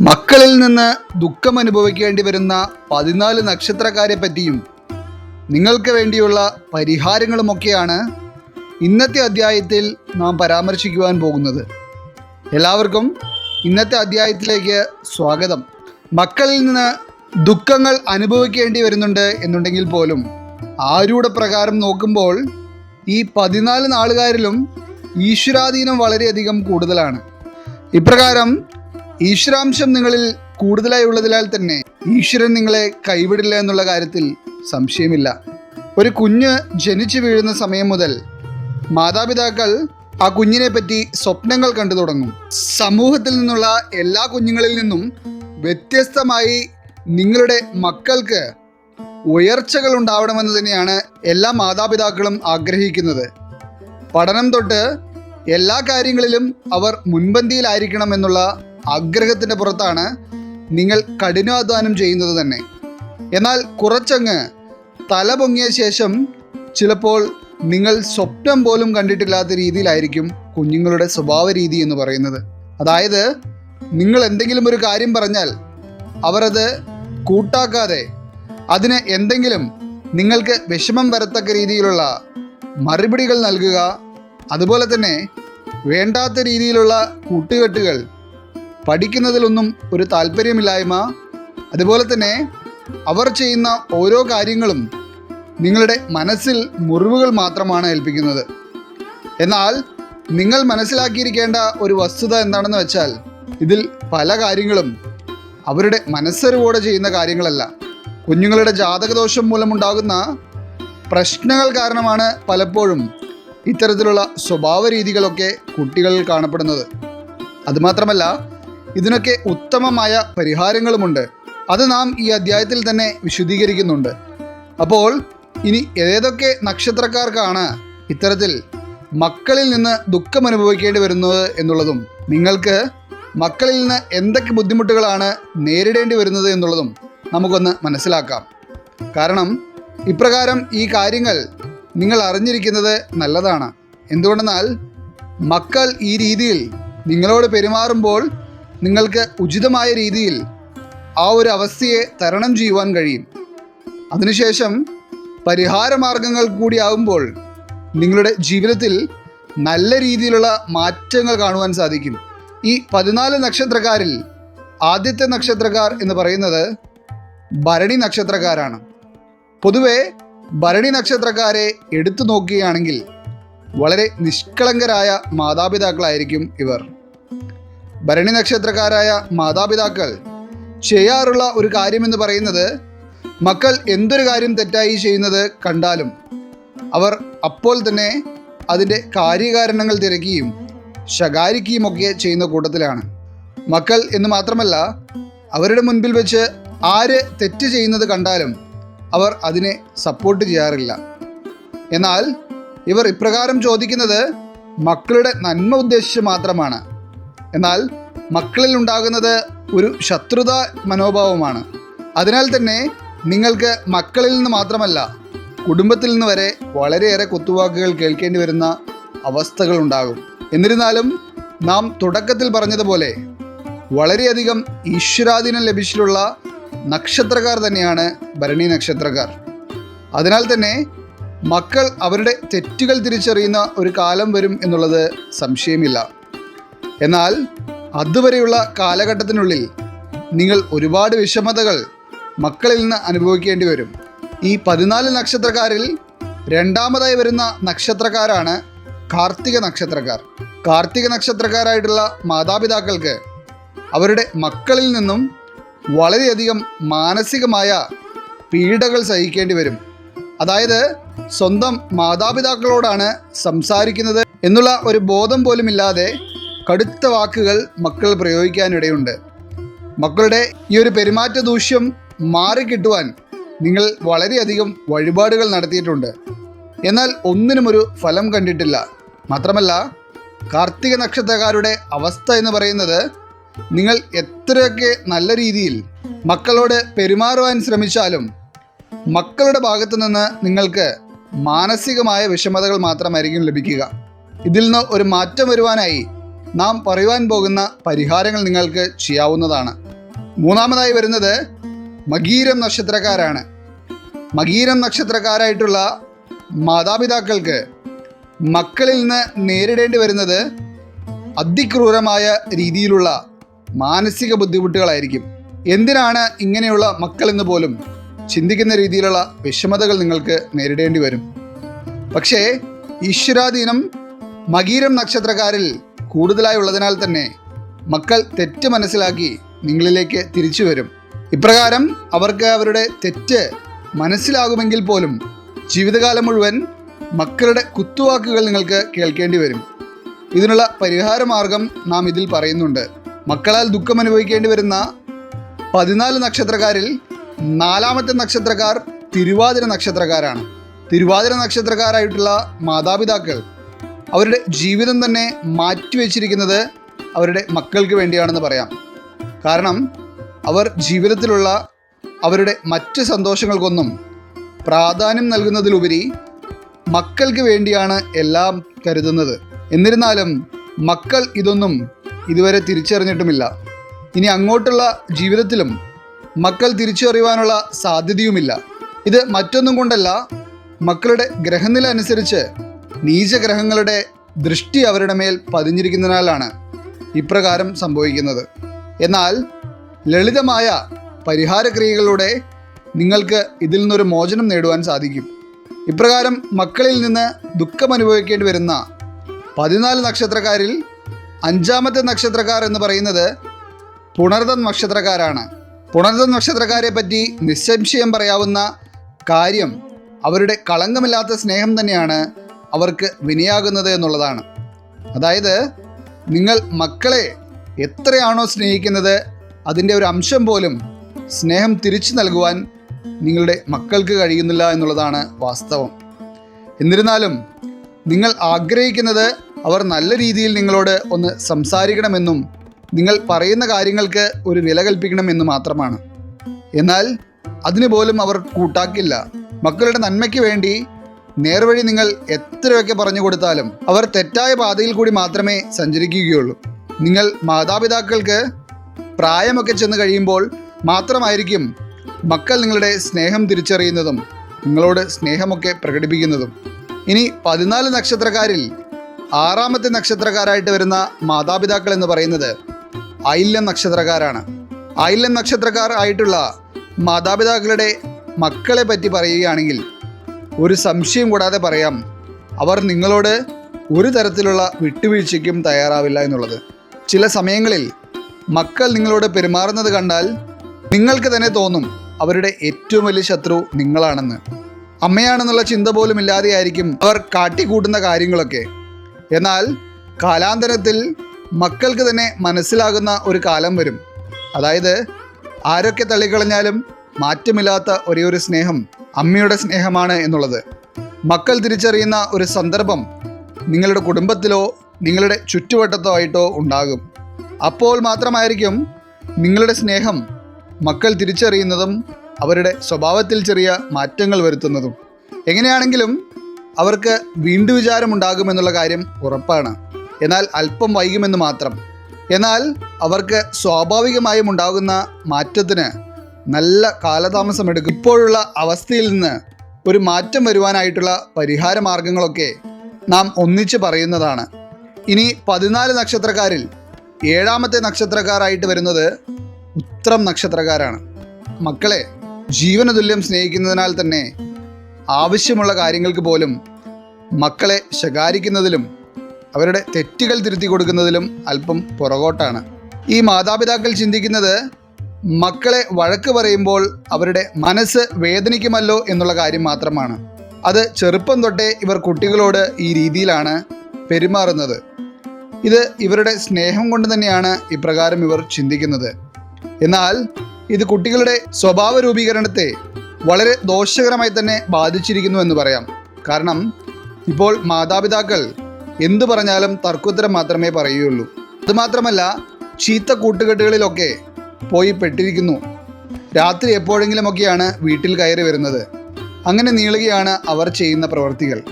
മക്കളിൽ നിന്ന് ദുഃഖം അനുഭവിക്കേണ്ടി വരുന്ന പതിനാല് നക്ഷത്രക്കാരെ പറ്റിയും നിങ്ങൾക്ക് വേണ്ടിയുള്ള പരിഹാരങ്ങളുമൊക്കെയാണ് ഇന്നത്തെ അധ്യായത്തിൽ നാം പരാമർശിക്കുവാൻ പോകുന്നത്. എല്ലാവർക്കും ഇന്നത്തെ അധ്യായത്തിലേക്ക് സ്വാഗതം. മക്കളിൽ നിന്ന് ദുഃഖങ്ങൾ അനുഭവിക്കേണ്ടി വരുന്നുണ്ട് എന്നുണ്ടെങ്കിൽ പോലും ആരുടെ പ്രകാരം നോക്കുമ്പോൾ ഈ പതിനാല് നാളുകാരിലും ഈശ്വരാധീനം വളരെയധികം കൂടുതലാണ്. ഇപ്രകാരം ഈശ്വരാംശം നിങ്ങളിൽ കൂടുതലായി ഉള്ളതിനാൽ തന്നെ ഈശ്വരൻ നിങ്ങളെ കൈവിടില്ല എന്നുള്ള കാര്യത്തിൽ സംശയമില്ല. ഒരു കുഞ്ഞ് ജനിച്ചു വീഴുന്ന സമയം മുതൽ മാതാപിതാക്കൾ ആ കുഞ്ഞിനെ പറ്റി സ്വപ്നങ്ങൾ കണ്ടു തുടങ്ങും. സമൂഹത്തിൽ നിന്നുള്ള എല്ലാ കുഞ്ഞുങ്ങളിൽ നിന്നും വ്യത്യസ്തമായി നിങ്ങളുടെ മക്കൾക്ക് ഉയർച്ചകൾ ഉണ്ടാവണമെന്ന് തന്നെയാണ് എല്ലാ മാതാപിതാക്കളും ആഗ്രഹിക്കുന്നത്. പഠനം തൊട്ട് എല്ലാ കാര്യങ്ങളിലും അവർ മുൻപന്തിയിലായിരിക്കണം എന്നുള്ള ആഗ്രഹത്തിന്റെ പുറത്താണ് നിങ്ങൾ കഠിനാധ്വാനം ചെയ്യുന്നത് തന്നെ. എന്നാൽ കുറച്ചങ്ങ് തല പൊങ്ങിയ ശേഷം ചിലപ്പോൾ നിങ്ങൾ സ്വപ്നം പോലും കണ്ടിട്ടില്ലാത്ത രീതിയിലായിരിക്കും കുഞ്ഞുങ്ങളുടെ സ്വഭാവ രീതി എന്ന് പറയുന്നത്. അതായത് നിങ്ങൾ എന്തെങ്കിലും ഒരു കാര്യം പറഞ്ഞാൽ അവരത് കൂട്ടാക്കാതെ അതിന് എന്തെങ്കിലും നിങ്ങൾക്ക് വിഷമം വരത്തക്ക രീതിയിലുള്ള മറുപടികൾ നൽകുക അതുപോലെ തന്നെ വേണ്ടാത്ത രീതിയിലുള്ള കൂട്ടുകെട്ടുകൾ പഠിക്കുന്നതിലൊന്നും ഒരു താല്പര്യമില്ലായ്മ. അതുപോലെ തന്നെ അവർ ചെയ്യുന്ന ഓരോ കാര്യങ്ങളും നിങ്ങളുടെ മനസ്സിൽ മുറിവുകൾ മാത്രമാണ് ഏൽപ്പിക്കുന്നത്. എന്നാൽ നിങ്ങൾ മനസ്സിലാക്കിയിരിക്കേണ്ട ഒരു വസ്തുത എന്താണെന്ന് വെച്ചാൽ ഇതിൽ പല കാര്യങ്ങളും അവരുടെ മനസ്സറിവോടെ ചെയ്യുന്ന കാര്യങ്ങളല്ല. കുഞ്ഞുങ്ങളുടെ ജാതകദോഷം മൂലമുണ്ടാകുന്ന പ്രശ്നങ്ങൾ കാരണമാണ് പലപ്പോഴും ഇത്തരത്തിലുള്ള സ്വഭാവ രീതികളൊക്കെ കുട്ടികളിൽ കാണപ്പെടുന്നത്. അതുമാത്രമല്ല ഇതിനൊക്കെ ഉത്തമമായ പരിഹാരങ്ങളുമുണ്ട്. അത് നാം ഈ അധ്യായത്തിൽ തന്നെ വിശദീകരിക്കുന്നുണ്ട്. അപ്പോൾ ഇനി ഏതൊക്കെ നക്ഷത്രക്കാർക്കാണ് ഇത്തരത്തിൽ മക്കളിൽ നിന്ന് ദുഃഖം അനുഭവിക്കേണ്ടി വരുന്നത് എന്നുള്ളതും നിങ്ങൾക്ക് മക്കളിൽ നിന്ന് എന്തൊക്കെ ബുദ്ധിമുട്ടുകളാണ് നേരിടേണ്ടി വരുന്നത് എന്നുള്ളതും നമുക്കൊന്ന് മനസ്സിലാക്കാം. കാരണം ഇപ്രകാരം ഈ കാര്യങ്ങൾ നിങ്ങൾ അറിഞ്ഞിരിക്കുന്നത് നല്ലതാണ്. എന്തുകൊണ്ടെന്നാൽ മക്കൾ ഈ രീതിയിൽ നിങ്ങളോട് പെരുമാറുമ്പോൾ നിങ്ങൾക്ക് ഉചിതമായ രീതിയിൽ ആ ഒരു അവസ്ഥയെ തരണം ചെയ്യുവാൻ കഴിയും. അതിനുശേഷം പരിഹാരമാർഗങ്ങൾ കൂടിയാകുമ്പോൾ നിങ്ങളുടെ ജീവിതത്തിൽ നല്ല രീതിയിലുള്ള മാറ്റങ്ങൾ കാണുവാൻ സാധിക്കും. ഈ പതിനാല് നക്ഷത്രക്കാരിൽ ആദ്യത്തെ നക്ഷത്രക്കാർ എന്ന് പറയുന്നത് ഭരണി നക്ഷത്രക്കാരാണ്. പൊതുവെ ഭരണി നക്ഷത്രക്കാരെ എടുത്തു നോക്കുകയാണെങ്കിൽ വളരെ നിഷ്കളങ്കരായ മാതാപിതാക്കളായിരിക്കും ഇവർ. ഭരണി നക്ഷത്രക്കാരായ മാതാപിതാക്കൾ ചെയ്യാറുള്ള ഒരു കാര്യമെന്ന് പറയുന്നത് മക്കൾ എന്തൊരു കാര്യം തെറ്റായി ചെയ്യുന്നത് കണ്ടാലും അവർ അപ്പോൾ തന്നെ അതിന്റെ കാര്യകാരണങ്ങൾ തിരക്കുകയും ശകാരിക്കുകയും ഒക്കെ ചെയ്യുന്ന കൂട്ടത്തിലാണ്. മക്കൾ എന്ന് മാത്രമല്ല അവരുടെ മുൻപിൽ വെച്ച് ആര് തെറ്റ് ചെയ്യുന്നത് കണ്ടാലും അവർ അതിനെ സപ്പോർട്ട് ചെയ്യാറില്ല. എന്നാൽ ഇവർ ഇപ്രകാരം ചോദിക്കുന്നത് മക്കളുടെ നന്മ ഉദ്ദേശിച്ച് മാത്രമാണ്. എന്നാൽ മക്കളിൽ ഉണ്ടാകുന്നത് ഒരു ശത്രുത മനോഭാവമാണ്. അതിനാൽ തന്നെ നിങ്ങൾക്ക് മക്കളിൽ നിന്ന് മാത്രമല്ല കുടുംബത്തിൽ നിന്ന് വരെ വളരെയേറെ കുത്തുവാക്കുകൾ കേൾക്കേണ്ടി വരുന്ന അവസ്ഥകൾ ഉണ്ടാകും. എന്നിരുന്നാലും നാം തുടക്കത്തിൽ പറഞ്ഞതുപോലെ വളരെയധികം ഈശ്വരാധീനം ലഭിച്ചിട്ടുള്ള നക്ഷത്രക്കാർ തന്നെയാണ് ഭരണി നക്ഷത്രക്കാർ. അതിനാൽ തന്നെ മക്കൾ അവരുടെ തെറ്റുകൾ തിരിച്ചറിയുന്ന ഒരു കാലം വരും എന്നുള്ളത് സംശയമില്ല. എന്നാൽ അതുവരെയുള്ള കാലഘട്ടത്തിനുള്ളിൽ നിങ്ങൾ ഒരുപാട് വിഷമതകൾ മക്കളിൽ നിന്ന് അനുഭവിക്കേണ്ടി വരും. ഈ പതിനാല് നക്ഷത്രക്കാരിൽ രണ്ടാമതായി വരുന്ന നക്ഷത്രക്കാരാണ് കാർത്തിക നക്ഷത്രക്കാർ. കാർത്തിക നക്ഷത്രക്കാരായിട്ടുള്ള മാതാപിതാക്കൾക്ക് അവരുടെ മക്കളിൽ നിന്നും വളരെയധികം മാനസികമായ പീഡകൾ സഹിക്കേണ്ടി വരും. അതായത് സ്വന്തം മാതാപിതാക്കളോടാണ് സംസാരിക്കുന്നത് എന്നുള്ള ഒരു ബോധം പോലുമില്ലാതെ കടുത്ത വാക്കുകൾ മക്കൾ പ്രയോഗിക്കാനിടയുണ്ട്. മക്കളുടെ ഈ ഒരു പെരുമാറ്റ ദൂഷ്യം മാറിക്കിട്ടുവാൻ നിങ്ങൾ വളരെയധികം വഴിപാടുകൾ നടത്തിയിട്ടുണ്ട്. എന്നാൽ ഒന്നിനും ഒരു ഫലം കണ്ടിട്ടില്ല. മാത്രമല്ല കാർത്തിക നക്ഷത്രക്കാരുടെ അവസ്ഥ എന്ന് പറയുന്നത് നിങ്ങൾ എത്രയൊക്കെ നല്ല രീതിയിൽ മക്കളോട് പെരുമാറുവാൻ ശ്രമിച്ചാലും മക്കളുടെ ഭാഗത്തു നിന്ന് നിങ്ങൾക്ക് മാനസികമായ വിഷമതകൾ മാത്രമായിരിക്കും ലഭിക്കുക. ഇതിൽ നിന്ന് ഒരു മാറ്റം വരുവാനായി നാം പറയുവാൻ പോകുന്ന പരിഹാരങ്ങൾ നിങ്ങൾക്ക് ചെയ്യാവുന്നതാണ്. മൂന്നാമതായി വരുന്നത് മകീരം നക്ഷത്രക്കാരാണ്. മകീരം നക്ഷത്രക്കാരായിട്ടുള്ള മാതാപിതാക്കൾക്ക് മക്കളിൽ നിന്ന് നേരിടേണ്ടി വരുന്നത് അതിക്രൂരമായ രീതിയിലുള്ള മാനസിക ബുദ്ധിമുട്ടുകളായിരിക്കും. എന്തിനാണ് ഇങ്ങനെയുള്ള മക്കളെന്ന് പോലും ചിന്തിക്കുന്ന രീതിയിലുള്ള വിഷമതകൾ നിങ്ങൾക്ക് നേരിടേണ്ടി വരും. പക്ഷേ ഈശ്വരാധീനം മകീരം നക്ഷത്രക്കാരിൽ കൂടുതലായി ഉള്ളതിനാൽ തന്നെ മക്കൾ തെറ്റ് മനസ്സിലാക്കി നിങ്ങളിലേക്ക് തിരിച്ചു വരും. ഇപ്രകാരം അവർക്ക് അവരുടെ തെറ്റ് മനസ്സിലാകുമെങ്കിൽ പോലും ജീവിതകാലം മുഴുവൻ മക്കളുടെ കുത്തുവാക്കുകൾ നിങ്ങൾക്ക് കേൾക്കേണ്ടി വരും. ഇതിനുള്ള പരിഹാരമാർഗം നാം ഇതിൽ പറയുന്നുണ്ട്. മക്കളാൽ ദുഃഖം അനുഭവിക്കേണ്ടി വരുന്ന പതിനാല് നക്ഷത്രക്കാരിൽ നാലാമത്തെ നക്ഷത്രക്കാർ തിരുവാതിര നക്ഷത്രക്കാരാണ്. തിരുവാതിര നക്ഷത്രക്കാരായിട്ടുള്ള മാതാപിതാക്കൾ അവരുടെ ജീവിതം തന്നെ മാറ്റിവെച്ചിരിക്കുന്നത് അവരുടെ മക്കൾക്ക് വേണ്ടിയാണെന്ന് പറയാം. കാരണം അവർ ജീവിതത്തിലുള്ള അവരുടെ മറ്റ് സന്തോഷങ്ങൾക്കൊന്നും പ്രാധാന്യം നൽകുന്നതിലുപരി മക്കൾക്ക് വേണ്ടിയാണ് എല്ലാം കരുതുന്നത്. എന്നിരുന്നാലും മക്കൾ ഇതൊന്നും ഇതുവരെ തിരിച്ചറിഞ്ഞിട്ടുമില്ല. ഇനി അങ്ങോട്ടുള്ള ജീവിതത്തിലും മക്കൾ തിരിച്ചറിയുവാനുള്ള സാധ്യതയുമില്ല. ഇത് മറ്റൊന്നും കൊണ്ടല്ല മക്കളുടെ ഗ്രഹനില അനുസരിച്ച് നീചഗ്രഹങ്ങളുടെ ദൃഷ്ടി അവരുടെ മേൽ പതിഞ്ഞിരിക്കുന്നതിനാലാണ് ഇപ്രകാരം സംഭവിക്കുന്നത്. എന്നാൽ ലളിതമായ പരിഹാരക്രിയകളിലൂടെ നിങ്ങൾക്ക് ഇതിൽ നിന്നൊരു മോചനം നേടുവാൻ സാധിക്കും. ഇപ്രകാരം മക്കളിൽ നിന്ന് ദുഃഖം അനുഭവിക്കേണ്ടി വരുന്ന പതിനാല് നക്ഷത്രക്കാരിൽ അഞ്ചാമത്തെ നക്ഷത്രക്കാർ എന്ന് പറയുന്നത് പുണർദൻ നക്ഷത്രക്കാരാണ്. പുണർദൻ നക്ഷത്രക്കാരെ പറ്റി നിസ്സംശയം പറയാവുന്ന കാര്യം അവരുടെ കളങ്കമില്ലാത്ത സ്നേഹം തന്നെയാണ് അവർക്ക് വിനയാകുന്നത് എന്നുള്ളതാണ്. അതായത് നിങ്ങൾ മക്കളെ എത്രയാണോ സ്നേഹിക്കുന്നത് അതിന്റെ ഒരു അംശം പോലും സ്നേഹം തിരിച്ചു നൽകുവാൻ നിങ്ങളുടെ മക്കൾക്ക് കഴിയുന്നില്ല എന്നുള്ളതാണ് വാസ്തവം. എന്നിരുന്നാലും നിങ്ങൾ ആഗ്രഹിക്കുന്നത് അവർ നല്ല രീതിയിൽ നിങ്ങളോട് ഒന്ന് സംസാരിക്കണമെന്നും നിങ്ങൾ പറയുന്ന കാര്യങ്ങൾക്ക് ഒരു വില കൽപ്പിക്കണമെന്ന് മാത്രമാണ്. എന്നാൽ അതിനു പോലും അവർ കൂട്ടാക്കില്ല. മക്കളുടെ നന്മയ്ക്ക് വേണ്ടി നേർവഴി നിങ്ങൾ എത്രയൊക്കെ പറഞ്ഞു കൊടുത്താലും അവർ തെറ്റായ പാതയിൽ കൂടി മാത്രമേ സഞ്ചരിക്കുകയുള്ളൂ. നിങ്ങൾ മാതാപിതാക്കൾക്ക് പ്രായമൊക്കെ ചെന്ന് കഴിയുമ്പോൾ മാത്രമായിരിക്കും മക്കൾ നിങ്ങളുടെ സ്നേഹം തിരിച്ചറിയുന്നതും നിങ്ങളോട് സ്നേഹമൊക്കെ പ്രകടിപ്പിക്കുന്നതും. ഇനി പതിനാല് നക്ഷത്രക്കാരിൽ ആറാമത്തെ നക്ഷത്രക്കാരായിട്ട് വരുന്ന മാതാപിതാക്കൾ എന്ന് പറയുന്നത് ഐല്യം നക്ഷത്രക്കാരാണ്. ഐല്യം നക്ഷത്രക്കാർ ആയിട്ടുള്ള മാതാപിതാക്കളുടെ മക്കളെ പറ്റി പറയുകയാണെങ്കിൽ ഒരു സംശയം കൂടാതെ പറയാം. അവർ നിങ്ങളോട് ഒരു തരത്തിലുള്ള വിട്ടുവീഴ്ചയ്ക്കും തയ്യാറാവില്ല എന്നുള്ളത്. ചില സമയങ്ങളിൽ മക്കൾ നിങ്ങളോട് പെരുമാറുന്നത് കണ്ടാൽ നിങ്ങൾക്ക് തന്നെ തോന്നും അവരുടെ ഏറ്റവും വലിയ ശത്രു നിങ്ങളാണെന്ന്. അമ്മയാണെന്നുള്ള ചിന്ത പോലും ഇല്ലാതെയായിരിക്കും അവർ കാട്ടിക്കൂട്ടുന്ന കാര്യങ്ങളൊക്കെ. എന്നാൽ കാലാന്തരത്തിൽ മക്കൾക്ക് തന്നെ മനസ്സിലാകുന്ന ഒരു കാലം വരും. അതായത് ആരൊക്കെ തള്ളിക്കളഞ്ഞാലും മാറ്റമില്ലാത്ത ഒരേ ഒരു സ്നേഹം അമ്മയുടെ സ്നേഹമാണ് എന്നുള്ളത്. മക്കൾ തിരിച്ചറിയുന്ന ഒരു സന്ദർഭം നിങ്ങളുടെ കുടുംബത്തിലോ നിങ്ങളുടെ ചുറ്റുവട്ടത്തോ ആയിട്ടോ ഉണ്ടാകും. അപ്പോൾ മാത്രമായിരിക്കും നിങ്ങളുടെ സ്നേഹം മക്കൾ തിരിച്ചറിയുന്നതും അവരുടെ സ്വഭാവത്തിൽ ചെറിയ മാറ്റങ്ങൾ വരുത്തുന്നതും. എങ്ങനെയാണെങ്കിലും അവർക്ക് വീണ്ടു വിചാരമുണ്ടാകുമെന്നുള്ള കാര്യം ഉറപ്പാണ്. എന്നാൽ അല്പം വൈകുമെന്ന് മാത്രം. എന്നാൽ അവർക്ക് സ്വാഭാവികമായും ഉണ്ടാകുന്ന മാറ്റത്തിന് നല്ല കാലതാമസം എടുക്കും. ഇപ്പോഴുള്ള അവസ്ഥയിൽ നിന്ന് ഒരു മാറ്റം വരുവാനായിട്ടുള്ള പരിഹാര മാർഗങ്ങളൊക്കെ നാം ഒന്നിച്ച് പറയുന്നതാണ്. ഇനി പതിനാല് നക്ഷത്രക്കാരിൽ ഏഴാമത്തെ നക്ഷത്രക്കാരായിട്ട് വരുന്നത് ഉത്രം നക്ഷത്രക്കാരാണ്. മക്കളെ ജീവനതുല്യം സ്നേഹിക്കുന്നതിനാൽ തന്നെ ആവശ്യമുള്ള കാര്യങ്ങൾക്ക് പോലും മക്കളെ ശകാരിക്കുന്നതിലും അവരുടെ തെറ്റുകൾ തിരുത്തി കൊടുക്കുന്നതിലും അല്പം പുറകോട്ടാണ്. ഈ മാതാപിതാക്കൾ ചിന്തിക്കുന്നത് മക്കളെ വഴക്ക് പറയുമ്പോൾ അവരുടെ മനസ്സ് വേദനിക്കുമല്ലോ എന്നുള്ള കാര്യം മാത്രമാണ്. അത് ചെറുപ്പം തൊട്ടേ ഇവർ കുട്ടികളോട് ഈ രീതിയിലാണ് പെരുമാറുന്നത്. ഇത് ഇവരുടെ സ്നേഹം കൊണ്ട് തന്നെയാണ് ഇപ്രകാരം ഇവർ ചിന്തിക്കുന്നത്. എന്നാൽ ഇത് കുട്ടികളുടെ സ്വഭാവ രൂപീകരണത്തെ വളരെ ദോഷകരമായി തന്നെ ബാധിച്ചിരിക്കുന്നു എന്ന് പറയാം. കാരണം ഇപ്പോൾ മാതാപിതാക്കൾ എന്തു പറഞ്ഞാലും തർക്കുത്തരം മാത്രമേ പറയുകയുള്ളൂ. അതുമാത്രമല്ല ചീത്ത കൂട്ടുകെട്ടുകളിലൊക്കെ പോയി പെട്ടിരിക്കുന്നു. രാത്രി എപ്പോഴെങ്കിലുമൊക്കെയാണ് വീട്ടിൽ കയറി വരുന്നത്. അങ്ങനെ നീളുകയാണ് അവർ ചെയ്യുന്ന പ്രവൃത്തികൾ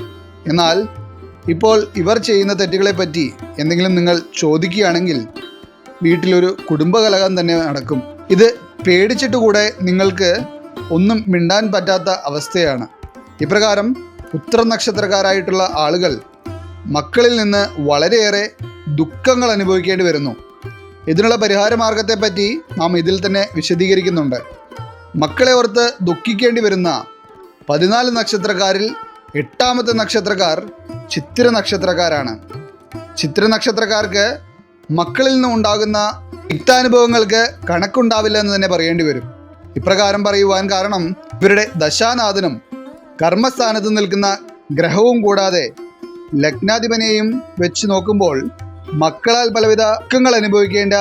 എന്നാൽ ഇപ്പോൾ ഇവർ ചെയ്യുന്ന തെറ്റുകളെപ്പറ്റി എന്തെങ്കിലും നിങ്ങൾ ചോദിക്കുകയാണെങ്കിൽ വീട്ടിലൊരു കുടുംബകലഹം തന്നെ നടക്കും. ഇത് പേടിച്ചിട്ട് കൂടെ നിങ്ങൾക്ക് ഒന്നും മിണ്ടാൻ പറ്റാത്ത അവസ്ഥയാണ്. ഇപ്രകാരം ഉത്തര നക്ഷത്രക്കാരായിട്ടുള്ള ആളുകൾ മക്കളിൽ നിന്ന് വളരെയേറെ ദുഃഖങ്ങൾ അനുഭവിക്കേണ്ടി വരുന്നു. ഇതിനുള്ള പരിഹാര മാർഗത്തെപ്പറ്റി നാം ഇതിൽ തന്നെ വിശദീകരിക്കുന്നുണ്ട്. മക്കളെ ഓർത്ത് ദുഃഖിക്കേണ്ടി വരുന്ന പതിനാല് നക്ഷത്രക്കാരിൽ എട്ടാമത്തെ നക്ഷത്രക്കാർ ചിത്ര നക്ഷത്രക്കാരാണ്. ചിത്ര നക്ഷത്രക്കാർക്ക് മക്കളിൽ നിന്നും ഉണ്ടാകുന്ന യുക്താനുഭവങ്ങൾക്ക് കണക്കുണ്ടാവില്ല എന്ന് തന്നെ പറയേണ്ടി വരും. ഇപ്രകാരം പറയുവാൻ കാരണം ഇവരുടെ ദശാനാഥനും കർമ്മസ്ഥാനത്ത് നിൽക്കുന്ന ഗ്രഹവും കൂടാതെ ലഗ്നാധിപനെയും വെച്ച് നോക്കുമ്പോൾ മക്കളാൽ പലവിധ ദുഃഖങ്ങൾ അനുഭവിക്കേണ്ട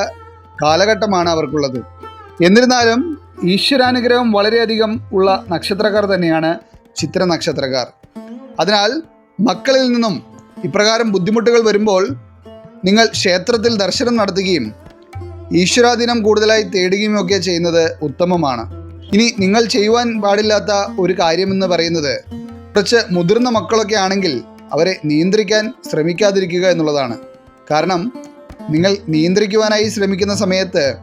കാലഘട്ടമാണ് അവർക്കുള്ളത്. എന്നിരുന്നാലും ഈശ്വരാനുഗ്രഹം വളരെയധികം ഉള്ള നക്ഷത്രക്കാർ തന്നെയാണ് ചിത്ര നക്ഷത്രക്കാർ. അതിനാൽ മക്കളിൽ നിന്നും ഇപ്രകാരം ബുദ്ധിമുട്ടുകൾ വരുമ്പോൾ നിങ്ങൾ ക്ഷേത്രത്തിൽ ദർശനം നടത്തുകയും ഈശ്വരാധീനം കൂടുതലായി തേടുകയും ഒക്കെ ചെയ്യുന്നത് ഉത്തമമാണ്. ഇനി നിങ്ങൾ ചെയ്യുവാൻ പാടില്ലാത്ത ഒരു കാര്യമെന്ന് പറയുന്നത് കുറച്ച് മുതിർന്ന മക്കളൊക്കെ ആണെങ്കിൽ അവരെ നിയന്ത്രിക്കാൻ ശ്രമിക്കാതിരിക്കുക എന്നുള്ളതാണ്. കാരണം നിങ്ങൾ നിയന്ത്രിക്കുവാനായി ശ്രമിക്കുന്ന സമയത്ത്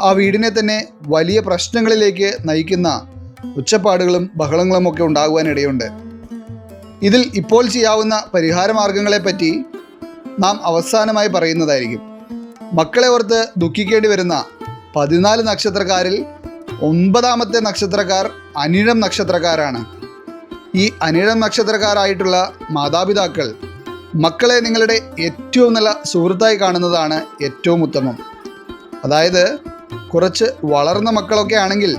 ആ വീടിനെ തന്നെ വലിയ പ്രശ്നങ്ങളിലേക്ക് നയിക്കുന്ന ഉച്ചപ്പാടുകളും ബഹളങ്ങളും ഒക്കെ ഉണ്ടാകുവാനിടയുണ്ട്. ഇതിൽ ഇപ്പോൾ ചെയ്യാവുന്ന പരിഹാരമാർഗങ്ങളെപ്പറ്റി നാം അവസാനമായി പറയുന്നതായിരിക്കും. മക്കളെ ഓർത്ത് ദുഃഖിക്കേണ്ടി വരുന്ന പതിനാല് നക്ഷത്രക്കാരിൽ ഒൻപതാമത്തെ നക്ഷത്രക്കാർ അനിഴം നക്ഷത്രക്കാരാണ്. ഈ അനിഴം നക്ഷത്രക്കാരായിട്ടുള്ള മാതാപിതാക്കൾ മക്കളെ നിങ്ങളുടെ ഏറ്റവും നല്ല സുഹൃത്തായി കാണുന്നതാണ് ഏറ്റവും ഉത്തമം. അതായത് കുറച്ച് വളർന്ന മക്കളൊക്കെ ആണെങ്കിൽ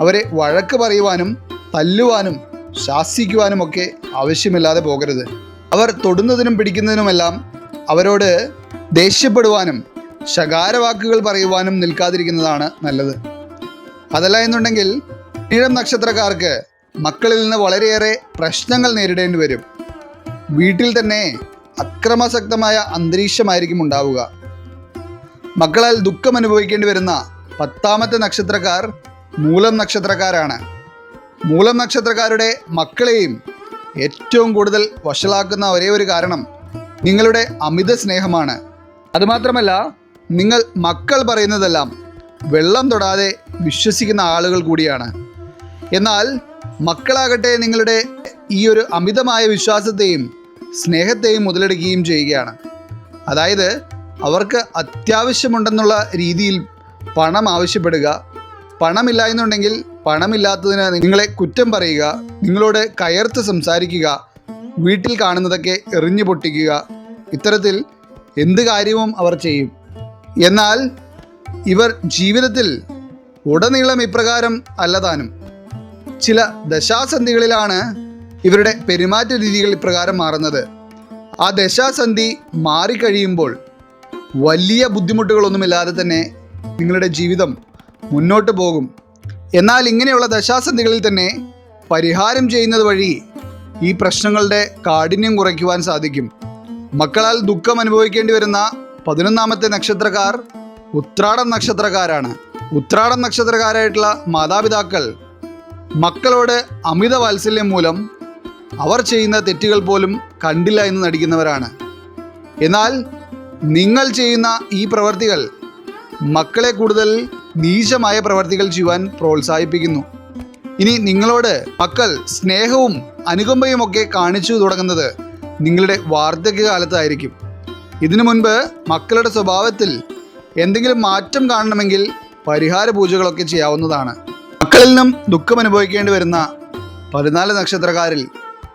അവരെ വഴക്ക് പറയുവാനും തല്ലുവാനും ശാസിക്കുവാനും ഒക്കെ ആവശ്യമില്ലാതെ പോകരുത്. അവർ തൊടുന്നതിനും പിടിക്കുന്നതിനുമെല്ലാം അവരോട് ദേഷ്യപ്പെടുവാനും ശകാരവാക്കുകൾ പറയുവാനും നിൽക്കാതിരിക്കുന്നതാണ് നല്ലത്. അതല്ല എന്നുണ്ടെങ്കിൽ ഈഴം നക്ഷത്രക്കാർക്ക് മക്കളിൽ നിന്ന് വളരെയേറെ പ്രശ്നങ്ങൾ നേരിടേണ്ടി വരും. വീട്ടിൽ തന്നെ അക്രമാസക്തമായ അന്തരീക്ഷമായിരിക്കും ഉണ്ടാവുക. മക്കളാൽ ദുഃഖം അനുഭവിക്കേണ്ടി വരുന്ന പത്താമത്തെ നക്ഷത്രക്കാർ മൂലം നക്ഷത്രക്കാരാണ്. മൂലം നക്ഷത്രക്കാരുടെ മക്കളെയും ഏറ്റവും കൂടുതൽ വഷളാക്കുന്ന ഒരേ ഒരു കാരണം നിങ്ങളുടെ അമിത സ്നേഹമാണ്. അതുമാത്രമല്ല നിങ്ങൾ മക്കൾ പറയുന്നതെല്ലാം വെള്ളം തൊടാതെ വിശ്വസിക്കുന്ന ആളുകൾ കൂടിയാണ്. എന്നാൽ മക്കളാകട്ടെ നിങ്ങളുടെ ഈ ഒരു അമിതമായ വിശ്വാസത്തെയും സ്നേഹത്തെയും മുതലെടുക്കുകയും ചെയ്യുകയാണ്. അതായത് അവർക്ക് അത്യാവശ്യമുണ്ടെന്നുള്ള രീതിയിൽ പണം ആവശ്യപ്പെടുക പണമില്ല എന്നുണ്ടെങ്കിൽ പണമില്ലാത്തതിന് നിങ്ങളെ കുറ്റം പറയുക നിങ്ങളോട് കയർത്ത് സംസാരിക്കുക വീട്ടിൽ കാണുന്നതൊക്കെ എറിഞ്ഞു പൊട്ടിക്കുക ഇത്തരത്തിൽ എന്ത് കാര്യവും അവർ ചെയ്യും. എന്നാൽ ഇവർ ജീവിതത്തിൽ ഉടനീളം ഇപ്രകാരം അല്ലതാനും ചില ദശാസന്ധികളിലാണ് ഇവരുടെ പെരുമാറ്റ രീതികൾ ഇപ്രകാരം മാറുന്നത്. ആ ദശാസന്ധി മാറിക്കഴിയുമ്പോൾ വലിയ ബുദ്ധിമുട്ടുകളൊന്നുമില്ലാതെ തന്നെ നിങ്ങളുടെ ജീവിതം മുന്നോട്ട് പോകും. എന്നാൽ ഇങ്ങനെയുള്ള ദശാസന്ധികളിൽ തന്നെ പരിഹാരം ചെയ്യുന്നത് വഴി ഈ പ്രശ്നങ്ങളുടെ കാഠിന്യം കുറയ്ക്കുവാൻ സാധിക്കും. മക്കളാൽ ദുഃഖം അനുഭവിക്കേണ്ടി വരുന്ന പതിനൊന്നാമത്തെ നക്ഷത്രക്കാർ ഉത്രാടം നക്ഷത്രക്കാരാണ്. ഉത്രാടം നക്ഷത്രക്കാരായിട്ടുള്ള മാതാപിതാക്കൾ മക്കളോട് അമിത വാത്സല്യം മൂലം അവർ ചെയ്യുന്ന തെറ്റുകൾ പോലും കണ്ടില്ല എന്ന് നടിക്കുന്നവരാണ്. എന്നാൽ നിങ്ങൾ ചെയ്യുന്ന ഈ പ്രവർത്തികൾ മക്കളെ കൂടുതൽ നീചമായ പ്രവർത്തികൾ ചെയ്യുവാൻ പ്രോത്സാഹിപ്പിക്കുന്നു. ഇനി നിങ്ങളോട് മക്കൾ സ്നേഹവും അനുകമ്പയും ഒക്കെ കാണിച്ചു തുടങ്ങുന്നത് നിങ്ങളുടെ വാർദ്ധക്യകാലത്തായിരിക്കും. ഇതിനു മുൻപ് മക്കളുടെ സ്വഭാവത്തിൽ എന്തെങ്കിലും മാറ്റം കാണണമെങ്കിൽ പരിഹാര പൂജകളൊക്കെ ചെയ്യാവുന്നതാണ്. മക്കളിൽ നിന്നും ദുഃഖം അനുഭവിക്കേണ്ടി വരുന്ന പതിനാല് നക്ഷത്രക്കാരിൽ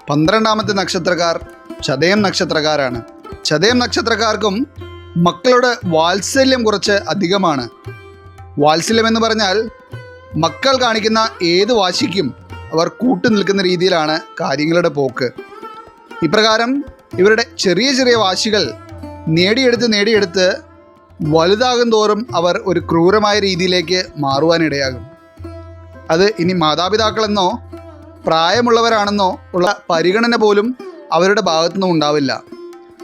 പന്ത്രണ്ടാമത്തെ നക്ഷത്രക്കാർ ചതയം നക്ഷത്രക്കാരാണ്. ചതയം നക്ഷത്രക്കാർക്കും മക്കളുടെ വാത്സല്യം കുറച്ച് അധികമാണ്. വാത്സല്യം എന്ന് പറഞ്ഞാൽ മക്കൾ കാണിക്കുന്ന ഏത് വാശിക്കും അവർ കൂട്ടു നിൽക്കുന്ന രീതിയിലാണ് കാര്യങ്ങളുടെ പോക്ക്. ഇപ്രകാരം ഇവരുടെ ചെറിയ ചെറിയ വാശികൾ നേടിയെടുത്ത് നേടിയെടുത്ത് വലുതാകും തോറും അവർ ഒരു ക്രൂരമായ രീതിയിലേക്ക് മാറുവാനിടയാകും. അത് ഇനി മാതാപിതാക്കളെന്നോ പ്രായമുള്ളവരാണെന്നോ ഉള്ള പരിഗണന പോലും അവരുടെ ഭാഗത്തുനിന്നും ഉണ്ടാവില്ല.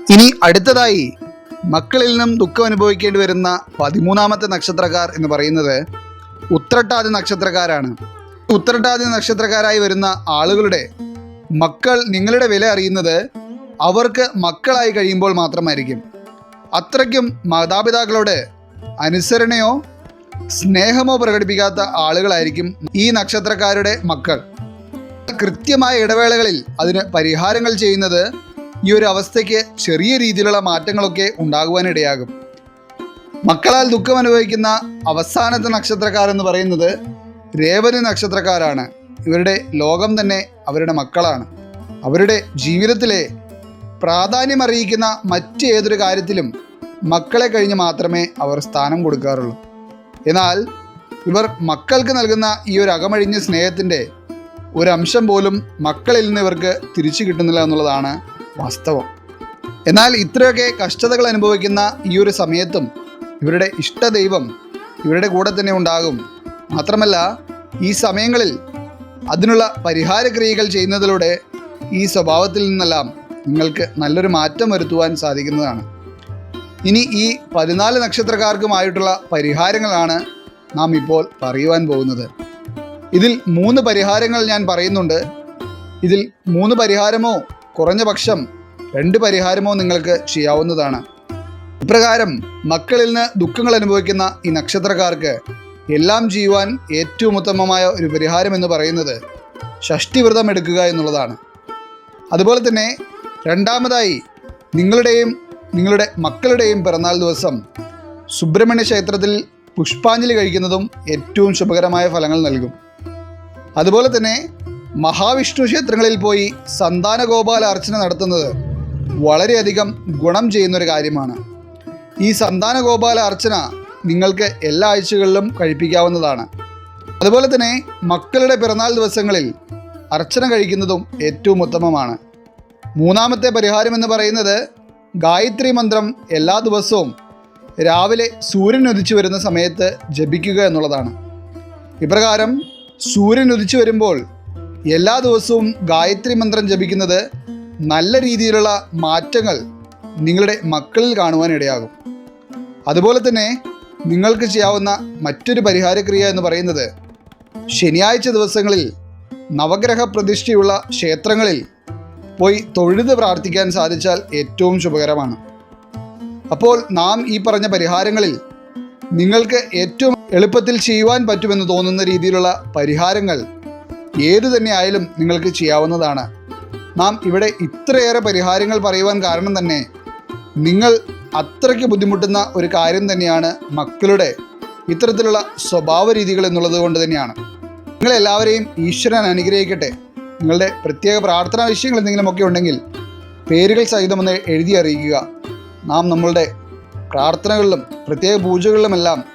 ഇനി അടുത്തതായി മക്കളിൽ നിന്നും ദുഃഖം അനുഭവിക്കേണ്ടി വരുന്ന പതിമൂന്നാമത്തെ നക്ഷത്രക്കാർ എന്ന് പറയുന്നത് ഉത്രട്ടാതി നക്ഷത്രക്കാരാണ്. ഉത്രട്ടാതി നക്ഷത്രക്കാരായി വരുന്ന ആളുകളുടെ മക്കൾ നിങ്ങളുടെ വില അറിയുന്നത് അവർക്ക് മക്കളായി കഴിയുമ്പോൾ മാത്രമായിരിക്കും. അത്രയ്ക്കും മാതാപിതാക്കളോട് അനുസരണയോ സ്നേഹമോ പ്രകടിപ്പിക്കാത്ത ആളുകളായിരിക്കും ഈ നക്ഷത്രക്കാരുടെ മക്കൾ. കൃത്യമായ ഇടവേളകളിൽ അതിന് പരിഹാരങ്ങൾ ചെയ്യുന്നത് ഈ ഒരു അവസ്ഥയ്ക്ക് ചെറിയ രീതിയിലുള്ള മാറ്റങ്ങളൊക്കെ ഉണ്ടാകുവാനിടയാകും. മക്കളാൽ ദുഃഖം അനുഭവിക്കുന്ന അവസാനത്തെ നക്ഷത്രക്കാരെന്ന് പറയുന്നത് രേവതി നക്ഷത്രക്കാരാണ്. ഇവരുടെ ലോകം തന്നെ അവരുടെ മക്കളാണ്. അവരുടെ ജീവിതത്തിലെ പ്രാധാന്യം അറിയിക്കുന്ന മറ്റ് ഏതൊരു കാര്യത്തിലും മക്കളെ കഴിഞ്ഞ് മാത്രമേ അവർ സ്ഥാനം കൊടുക്കാറുള്ളൂ. എന്നാൽ ഇവർ മക്കൾക്ക് നൽകുന്ന ഈ ഒരു അകമഴിഞ്ഞ സ്നേഹത്തിന്റെ ഒരംശം പോലും മക്കളിൽ നിന്ന് ഇവർക്ക് തിരിച്ചു കിട്ടുന്നില്ല എന്നുള്ളതാണ് വാസ്തവം. എന്നാൽ ഇത്രയൊക്കെ കഷ്ടതകൾ അനുഭവിക്കുന്ന ഈ ഒരു സമയത്തും ഇവരുടെ ഇഷ്ടദൈവം ഇവരുടെ കൂടെ തന്നെ ഉണ്ടാകും. മാത്രമല്ല ഈ സമയങ്ങളിൽ അതിനുള്ള പരിഹാര ക്രിയകൾ ചെയ്യുന്നതിലൂടെ ഈ സ്വഭാവത്തിൽ നിന്നെല്ലാം നിങ്ങൾക്ക് നല്ലൊരു മാറ്റം വരുത്തുവാൻ സാധിക്കുന്നതാണ്. ഇനി ഈ പതിനാല് നക്ഷത്രക്കാർക്കുമായിട്ടുള്ള പരിഹാരങ്ങളാണ് നാം ഇപ്പോൾ പറയുവാൻ പോകുന്നത്. ഇതിൽ മൂന്ന് പരിഹാരങ്ങൾ ഞാൻ പറയുന്നുണ്ട്. ഇതിൽ മൂന്ന് പരിഹാരമോ കുറഞ്ഞ പക്ഷം രണ്ട് പരിഹാരമോ നിങ്ങൾക്ക് ചെയ്യാവുന്നതാണ്. ഇപ്രകാരം മക്കളിൽ നിന്ന് ദുഃഖങ്ങൾ അനുഭവിക്കുന്ന ഈ നക്ഷത്രക്കാർക്ക് എല്ലാം ചെയ്യുവാൻ ഏറ്റവും ഉത്തമമായ ഒരു പരിഹാരം എന്ന് പറയുന്നത് ഷഷ്ടിവ്രതം എടുക്കുക എന്നുള്ളതാണ്. അതുപോലെ തന്നെ രണ്ടാമതായി നിങ്ങളുടെയും നിങ്ങളുടെ മക്കളുടെയും പിറന്നാൾ ദിവസം സുബ്രഹ്മണ്യ ക്ഷേത്രത്തിൽ പുഷ്പാഞ്ജലി കഴിക്കുന്നതും ഏറ്റവും ശുഭകരമായ ഫലങ്ങൾ നൽകും. അതുപോലെ തന്നെ മഹാവിഷ്ണു ക്ഷേത്രങ്ങളിൽ പോയി സന്താന ഗോപാല അർച്ചന നടത്തുന്നത് വളരെയധികം ഗുണം ചെയ്യുന്നൊരു കാര്യമാണ്. ഈ സന്താന ഗോപാല അർച്ചന നിങ്ങൾക്ക് എല്ലാ ആഴ്ചകളിലും കഴിപ്പിക്കാവുന്നതാണ്. അതുപോലെ തന്നെ മക്കളുടെ പിറന്നാൾ ദിവസങ്ങളിൽ അർച്ചന കഴിക്കുന്നതും ഏറ്റവും ഉത്തമമാണ്. മൂന്നാമത്തെ പരിഹാരം എന്ന് പറയുന്നത് ഗായത്രി മന്ത്രം എല്ലാ ദിവസവും രാവിലെ സൂര്യൻ ഉദിച്ചു വരുന്ന സമയത്ത് ജപിക്കുക എന്നുള്ളതാണ്. ഇപ്രകാരം സൂര്യൻ ഉദിച്ചു വരുമ്പോൾ എല്ലാ ദിവസവും ഗായത്രി മന്ത്രം ജപിക്കുന്നത് നല്ല രീതിയിലുള്ള മാറ്റങ്ങൾ നിങ്ങളുടെ മക്കളിൽ കാണുവാനിടയാകും അതുപോലെ തന്നെ നിങ്ങൾക്ക് ചെയ്യാവുന്ന മറ്റൊരു പരിഹാരക്രിയ എന്ന് പറയുന്നത് ശനിയാഴ്ച ദിവസങ്ങളിൽ നവഗ്രഹ പ്രതിഷ്ഠയുള്ള ക്ഷേത്രങ്ങളിൽ പോയി തൊഴുത് പ്രാർത്ഥിക്കാൻ സാധിച്ചാൽ ഏറ്റവും ശുഭകരമാണ്. അപ്പോൾ നാം ഈ പറഞ്ഞ പരിഹാരങ്ങളിൽ നിങ്ങൾക്ക് ഏറ്റവും എളുപ്പത്തിൽ ചെയ്യുവാൻ പറ്റുമെന്ന് തോന്നുന്ന രീതിയിലുള്ള പരിഹാരങ്ങൾ ഏതു തന്നെ ആയാലും നിങ്ങൾക്ക് ചെയ്യാവുന്നതാണ്. നാം ഇവിടെ ഇത്രയേറെ പരിഹാരങ്ങൾ പറയുവാൻ കാരണം തന്നെ നിങ്ങൾ അത്രയ്ക്ക് ബുദ്ധിമുട്ടുന്ന ഒരു കാര്യം തന്നെയാണ് മക്കളുടെ ഇത്തരത്തിലുള്ള സ്വഭാവ രീതികൾ എന്നുള്ളത് കൊണ്ട് തന്നെയാണ്. നിങ്ങളെല്ലാവരെയും ഈശ്വരൻ അനുഗ്രഹിക്കട്ടെ. നിങ്ങളുടെ പ്രത്യേക പ്രാർത്ഥനാ വിഷയങ്ങൾ എന്തെങ്കിലുമൊക്കെ ഉണ്ടെങ്കിൽ പേരുകൾ സഹിതമൊന്ന് എഴുതി അറിയിക്കുക. നാം നമ്മളുടെ പ്രാർത്ഥനകളിലും പ്രത്യേക പൂജകളിലുമെല്ലാം